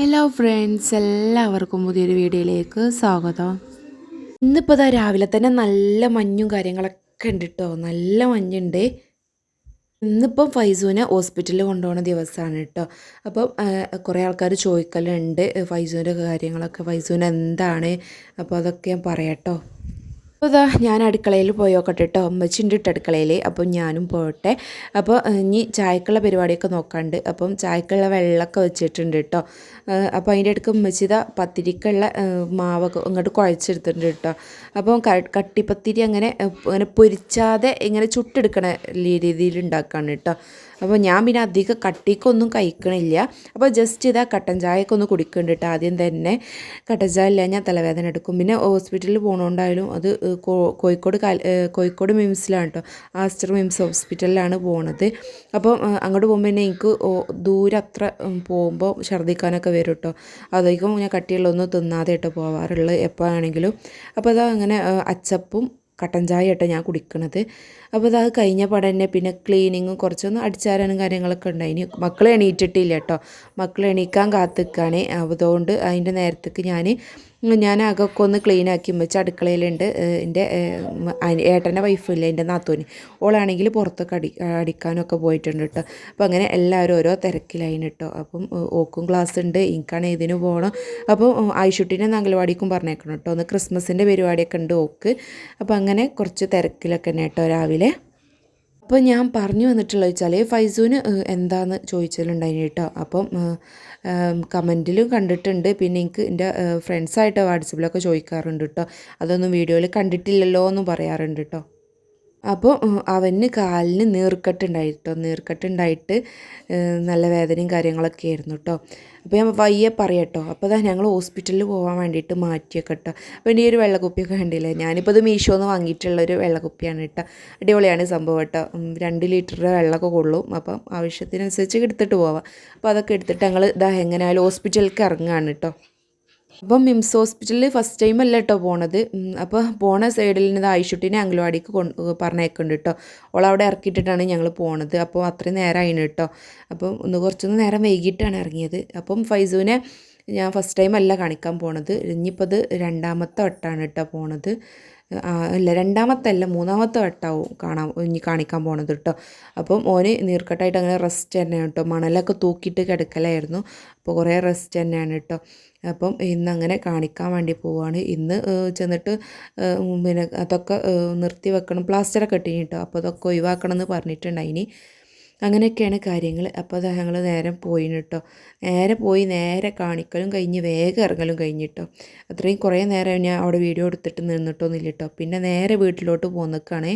Hello friends എല്ലാവർക്കും പുതിയൊരു വീഡിയോയിലേക്ക് സ്വാഗതം. ഇന്നിപ്പോൾ ഇതാ രാവിലെ തന്നെ നല്ല മഞ്ഞും കാര്യങ്ങളൊക്കെ ഉണ്ട് കേട്ടോ നല്ല മഞ്ഞുണ്ട്. ഇന്നിപ്പം ഫൈസൂനെ ഹോസ്പിറ്റലിൽ കൊണ്ടുപോകുന്ന ദിവസമാണ് കേട്ടോ അപ്പം കുറേ ആൾക്കാർ ചോദിക്കലുണ്ട് ഫൈസൂന്റെ കാര്യങ്ങളൊക്കെ. ഫൈസൂന് എന്താണ്? അപ്പോൾ അതൊക്കെ ഞാൻ പറയാം കേട്ടോ അപ്പോൾ ഇതാ ഞാൻ അടുക്കളയിൽ പോയോക്കട്ടെ കേട്ടോ. അമ്മച്ചിന്റെ ഇട്ട് അടുക്കളയിൽ. അപ്പം ഞാനും പോകട്ടെ അപ്പോൾ ഇനി ചായക്കുള്ള പരിപാടിയൊക്കെ നോക്കാണ്ട്. അപ്പം ചായക്കുള്ള വെള്ളമൊക്കെ വെച്ചിട്ടുണ്ട് കേട്ടോ. അപ്പോൾ അതിന്റെ അടുക്ക് അമ്മച്ചിത പത്തിരിക്കുള്ള മാവൊക്കെ ഇങ്ങോട്ട് കുഴച്ചെടുത്തിട്ടുണ്ട് കേട്ടോ. അപ്പം കട്ടിപ്പത്തിരി അങ്ങനെ അങ്ങനെ പൊരിച്ചാതെ ഇങ്ങനെ ചുട്ടെടുക്കണ രീതിയിൽ ഉണ്ടാക്കുകയാണ് കേട്ടോ. അപ്പോൾ ഞാൻ പിന്നെ അധികം കട്ടിക്കൊന്നും കഴിക്കണില്ല. അപ്പോൾ ജസ്റ്റ് ഇതാ കട്ടൻ ചായയൊക്കെ ഒന്ന് കുടിക്കുന്നുണ്ട് ആദ്യം തന്നെ. കട്ടൻ ചായ ഇല്ല ഞാൻ തലവേദന എടുക്കും. പിന്നെ ഹോസ്പിറ്റലിൽ പോകണോണ്ടായാലും അത് കോഴിക്കോട് കോഴിക്കോട് മിംസിലാണ് കേട്ടോ ആസ്റ്റർ മിംസ് ഹോസ്പിറ്റലിലാണ് പോണത്. അപ്പോൾ അങ്ങോട്ട് പോകുമ്പോൾ തന്നെ എനിക്ക് ദൂരെ അത്ര പോകുമ്പോൾ ഛർദ്ദിക്കാനൊക്കെ വരും കേട്ടോ അതായിരിക്കും ഞാൻ കട്ടിയുള്ളൊന്നും തിന്നാതെ കേട്ടോ പോവാറുള്ളത് എപ്പോഴാണെങ്കിലും. അപ്പോൾ അതാ അങ്ങനെ അച്ചപ്പും കട്ടൻ ചായ കേട്ടോ ഞാൻ കുടിക്കണത്. അപ്പോൾ അത് കഴിഞ്ഞ പട തന്നെ പിന്നെ ക്ലീനിങ്ങും കുറച്ചൊന്ന് അടിച്ചാരാനും കാര്യങ്ങളൊക്കെ ഉണ്ടായിനി മക്കൾ എണീറ്റിട്ടില്ല കേട്ടോ. മക്കൾ എണീക്കാൻ കാത്തിക്കാണ്. അതുകൊണ്ട് അതിന്റെ നേരത്തേക്ക് ഞാൻ ഞാൻ അകൊക്കെ ഒന്ന് ക്ലീൻ ആക്കി വെച്ച് അടുക്കളയിലുണ്ട്. എന്റെ ഏട്ടന്റെ വൈഫില്ല എന്റെ നാത്തൂന്. ഓളാണെങ്കിൽ പുറത്തൊക്കെ അടി അടിക്കാനൊക്കെ പോയിട്ടുണ്ട് കേട്ടോ. അപ്പോൾ അങ്ങനെ എല്ലാവരും ഓരോ തിരക്കിലായിന് കേട്ടോ. അപ്പം ഓക്കും ക്ലാസ് ഉണ്ട്. എനിക്കാണ് ഇതിന് പോകണം അപ്പോൾ ആയിഷുട്ടിനെ അംഗൻവാടിക്കും പറഞ്ഞേക്കണം കേട്ടോ. ഒന്ന് ക്രിസ്മസിന്റെ പരിപാടിയൊക്കെ ഉണ്ട് ഓക്ക്. അപ്പോൾ അങ്ങനെ കുറച്ച് തിരക്കിലൊക്കെ തന്നെ കേട്ടോ രാവിലെ. അപ്പോൾ ഞാൻ പറഞ്ഞു വന്നിട്ടുള്ളത് വെച്ചാൽ ഫൈസൂന് എന്താന്ന് ചോദിച്ചിട്ടുണ്ടായിന് കേട്ടോ. അപ്പം കമന്റിലും കണ്ടിട്ടുണ്ട്. പിന്നെ എനിക്ക് എന്റെ ഫ്രണ്ട്സായിട്ട് വാട്സപ്പിലൊക്കെ ചോദിക്കാറുണ്ട് കേട്ടോ. അതൊന്നും വീഡിയോയിൽ കണ്ടിട്ടില്ലല്ലോ എന്നും പറയാറുണ്ട് കേട്ടോ. അപ്പോൾ അവന് കാലിന് നീർക്കെട്ടുണ്ടായി കേട്ടോ നീർക്കെട്ടുണ്ടായിട്ട് നല്ല വേദനയും കാര്യങ്ങളൊക്കെ ആയിരുന്നു കേട്ടോ അപ്പോൾ ഞാൻ വയ്യെ പറയട്ടോ. അപ്പോൾ അതാ ഞങ്ങൾ ഹോസ്പിറ്റലിൽ പോകാൻ വേണ്ടിയിട്ട് മാറ്റിയൊക്കെ കേട്ടോ അപ്പോൾ എന്റെ ഈ ഒരു വെള്ളക്കുപ്പിയൊക്കെ കണ്ടില്ലേ? ഞാനിപ്പോൾ ഇത് മീഷോന്ന് വാങ്ങിയിട്ടുള്ളൊരു വെള്ളക്കുപ്പിയാണ് കേട്ടോ അടിപൊളിയാണ് സംഭവം കേട്ടോ രണ്ട് ലിറ്ററിന്റെ വെള്ളമൊക്കെ കൊള്ളും. അപ്പം ആവശ്യത്തിനനുസരിച്ച് എടുത്തിട്ട് പോവാം. അപ്പോൾ അതൊക്കെ എടുത്തിട്ട് ഞങ്ങൾ ഇതാ എങ്ങനെയായാലും ഹോസ്പിറ്റലിലേക്ക് ഇറങ്ങുകയാണ് കേട്ടോ അപ്പം മിംസ് ഹോസ്പിറ്റലിൽ ഫസ്റ്റ് ടൈം അല്ല കേട്ടോ പോണത്. അപ്പോൾ പോണ സൈഡിൽ നിന്ന് ആയിഷുട്ടിനെ അംഗൻവാടിക്ക് കൊണ്ട് പറഞ്ഞേക്കുന്നുണ്ട് കേട്ടോ ഓൾ അവിടെ ഇറക്കിയിട്ടിട്ടാണ് ഞങ്ങൾ പോണത്. അപ്പോൾ അത്രയും നേരമായിന് കേട്ടോ അപ്പം ഒന്ന് കുറച്ചൊന്ന് നേരം വൈകിട്ടാണ് ഇറങ്ങിയത്. അപ്പം ഫൈസുവിനെ ഞാൻ ഫസ്റ്റ് ടൈം അല്ല കാണിക്കാൻ പോണത്. ഇനിയിപ്പോൾ അത് രണ്ടാമത്തെ വട്ടമാണ് കേട്ടോ പോണത്. അല്ല രണ്ടാമത്തെ അല്ല മൂന്നാമത്തെ വട്ടമാവും കാണാൻ ഇനി കാണിക്കാൻ പോണത് കേട്ടോ അപ്പം ഓന് നീർക്കട്ടായിട്ട് അങ്ങനെ റെസ്റ്റ് തന്നെയാണ് കേട്ടോ മണലൊക്കെ തൂക്കിയിട്ട് കിടക്കലായിരുന്നു. അപ്പോൾ കുറേ റെസ്റ്റ് തന്നെയാണ് കേട്ടോ അപ്പം ഇന്ന് അങ്ങനെ കാണിക്കാൻ വേണ്ടി പോവുകയാണ് ഇന്ന് ചെന്നിട്ട് പിന്നെ അതൊക്കെ നിർത്തി വെക്കണം. പ്ലാസ്റ്ററൊക്കെ ഇട്ടിനി കേട്ടോ അപ്പോൾ അതൊക്കെ ഒഴിവാക്കണം എന്ന് പറഞ്ഞിട്ടുണ്ടായിനി. അങ്ങനെയൊക്കെയാണ് കാര്യങ്ങൾ. അപ്പോൾ അത് ഞങ്ങൾ നേരെ പോയി കേട്ടോ നേരെ പോയി നേരെ കാണിക്കലും കഴിഞ്ഞ് വേഗം ഇറങ്ങലും കഴിഞ്ഞിട്ടോ അത്രയും കുറേ നേരം ഞാൻ അവിടെ വീഡിയോ എടുത്തിട്ട് നിന്നിട്ടൊന്നുമില്ല കേട്ടോ പിന്നെ നേരെ വീട്ടിലോട്ട് പോന്നിക്കാണേ.